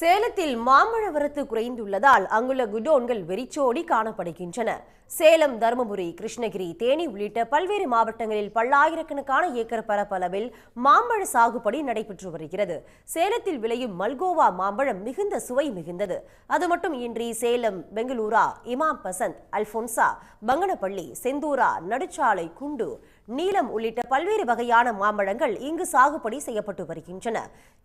சேலத்தில் மாம்பழ வரத்து குறைந்துள்ளதால் அங்குள்ள குடோன்கள் வெறிச்சோடி காணப்படுகின்றன. சேலம் தருமபுரி கிருஷ்ணகிரி தேனி உள்ளிட்ட பல்வேறு மாவட்டங்களில் பல்லாயிரக்கணக்கான ஏக்கர் பரப்பளவில் மாம்பழ சாகுபடி நடைபெற்று வருகிறது. சேலத்தில் விளையும் மல்கோவா மாம்பழம் மிகுந்த சுவை மிகுந்தது. அது மட்டும் இன்றி சேலம் பெங்களூரா இமாம் பசந்த் அல்போன்சா பங்கனப்பள்ளி செந்தூரா நடுச்சாலை குண்டு நீலம் உள்ளிட்ட பல்வேறு வகையான மாம்பழங்கள் இங்கு சாகுபடி செய்யப்பட்டு வருகின்றன.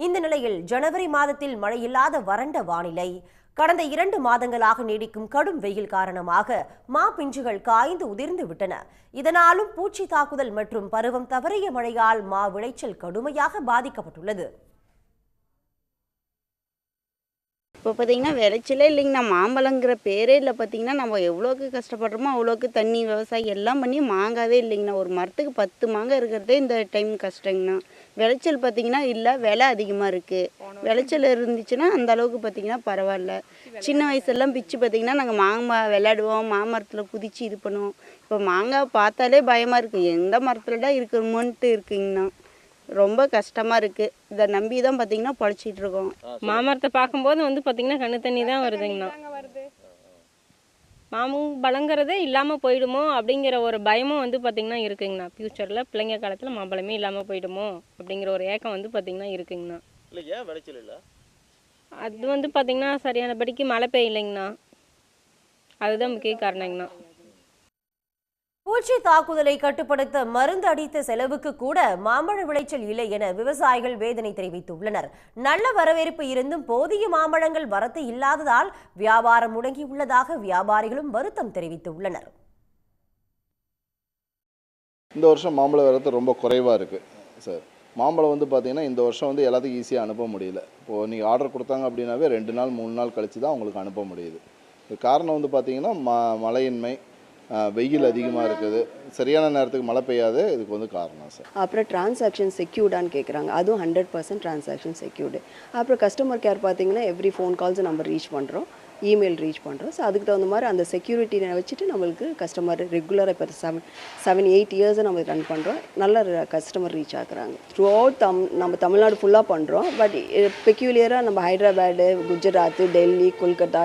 இந்த நிலையில் ஜனவரி மாதத்தில் மழையில்லா இல்லாத வறண்ட வானிலை. கடந்த இரண்டு மாதங்களாக நீடிக்கும் கடும் வெயில் காரணமாக மா பிஞ்சுகள் காய்ந்து உதிர்ந்து விட்டன. இதனாலும் பூச்சி தாக்குதல் மற்றும் பருவம் தவறிய மழையால் மா விளைச்சல் கடுமையாக பாதிக்கப்பட்டுள்ளது. இப்போ பார்த்தீங்கன்னா விளைச்சலே இல்லைங்கண்ணா. மாம்பழங்கிற பேரே இல்லை பார்த்தீங்கன்னா நம்ம எவ்வளோக்கு கஷ்டப்படுறோமோ அவ்வளோக்கு தண்ணி விவசாயம் எல்லாம் பண்ணி மாங்காவே இல்லைங்கண்ணா. ஒரு மரத்துக்கு பத்து மாங்காய் இருக்கிறதே இந்த டைம் கஷ்டங்கண்ணா. விளைச்சல் பார்த்தீங்கன்னா இல்லை விலை அதிகமாக இருக்குது விளைச்சல் இருந்துச்சுன்னா அந்த அளவுக்கு பார்த்தீங்கன்னா பரவாயில்ல. சின்ன வயசுலாம் பிச்சு பார்த்தீங்கன்னா நாங்கள் மாங்காய் விளையாடுவோம் மாமரத்தில் குதிச்சு இது பண்ணுவோம். இப்போ மாங்காய் பார்த்தாலே பயமாக இருக்குது எந்த மரத்துலடா இருக்குமோன்ட்டு இருக்குங்கண்ணா. ரொம்ப கஷ்டமாக இருக்குது இதை நம்பி தான் பார்த்தீங்கன்னா பொழைச்சிட்டு இருக்கோம். மாமரத்தை பார்க்கும்போது வந்து பார்த்தீங்கன்னா கண்ணு தண்ணி தான் வருதுங்கண்ணா மாமம் பழங்கிறதே இல்லாமல் போயிடுமோ அப்படிங்கிற ஒரு பயமும் வந்து பார்த்திங்கன்னா இருக்குங்கண்ணா. ஃப்யூச்சரில் பிள்ளைங்க காலத்தில் மாம்பழமே இல்லாமல் போயிடுமோ அப்படிங்கிற ஒரு ஏக்கம் வந்து பார்த்திங்கன்னா இருக்குங்கண்ணா. இல்லை ஏன் விளைச்சல் இல்லை? அது வந்து பார்த்திங்கன்னா சரியானபடிக்கு மழை பெய்யலைங்கண்ணா. அதுதான் முக்கிய காரணங்கண்ணா. பூச்சி தாக்குதலை கட்டுப்படுத்த மருந்து அடித்த செலவுக்கு கூட மாம்பழ விளைச்சல் இல்லை என விவசாயிகள் வேதனை தெரிவித்துள்ளனர். நல்ல வரவேற்பு இருந்தும் போதிய மாம்பழங்கள் வரத்து இல்லாததால் வியாபாரம் முடங்கியுள்ளதாக வியாபாரிகளும் வருத்தம் தெரிவித்துள்ளனர். இந்த வருஷம் மாம்பழ வரத்து ரொம்ப குறைவாக இருக்குது சார். மாம்பழம் வந்து பார்த்தீங்கன்னா இந்த வருஷம் வந்து எல்லாத்துக்கும் ஈஸியாக அனுப்ப முடியல. இப்போது நீங்கள் ஆர்டர் கொடுத்தாங்க அப்படின்னாவே ரெண்டு நாள் மூணு நாள் கழித்து தான் உங்களுக்கு அனுப்ப முடியுது. இது காரணம் வந்து பார்த்தீங்கன்னா ம மழையின்மை வெயில் அதிகமாக இருக்குது. சரியான நேரத்துக்கு மழை பெய்யாது. இதுக்கு வந்து காரணம் சார். அப்புறம் டிரான்சாக்ஷன் செக்யூர்டான்னு கேட்குறாங்க அதுவும் ஹண்ட்ரட் பர்சன்ட் டிரான்சாக்ஷன் செக்யூர்டு அப்புறம் கஸ்டமர் கேர் பார்த்தீங்கன்னா எவ்ரி ஃபோன் கால்ஸ் நம்ம ரீச் பண்ணுறோம் இமெயில் ரீச் பண்ணுறோம் ஸோ அதுக்கு தகுந்த மாதிரி அந்த செக்யூரிட்டியை வச்சுட்டு நம்மளுக்கு கஸ்டமர் ரெகுலராக இப்போ செவன் செவன் எயிட் இயர்ஸை நம்ம ரன் பண்ணுறோம் நல்ல கஸ்டமர் ரீச் ஆகுறாங்க த்ரூ அவுட் தம் நம்ம தமிழ்நாடு ஃபுல்லாக பண்ணுறோம் பட் பெக்யூலியராக நம்ம ஹைதராபாடு குஜராத் டெல்லி கொல்கத்தா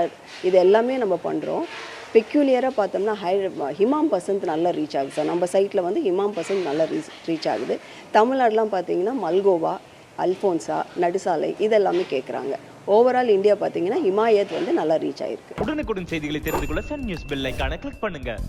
இது எல்லாமே நம்ம பண்ணுறோம் பெக்யூலியராக பார்த்தோம்னா ஹை ஹிமாம் பசந்த் நல்லா ரீச் ஆகுது சார். நம்ம சைட்டில் வந்து ஹிமாம் பசந்த் நல்லா ரீச் ரீச் ஆகுது. தமிழ்நாடுலாம் பார்த்தீங்கன்னா மல்கோவா அல்ஃபோன்சா நடுசாலை இதெல்லாமே கேட்குறாங்க ஓவரால் இந்தியா பார்த்தீங்கன்னா ஹிமாயத் வந்து நல்லா ரீச் ஆயிருக்கு. உடனுக்குடன் செய்திகளை தெரிந்து கொள்ள சன் நியூஸ் பெல் ஐக்கான கிளிக் பண்ணுங்கள்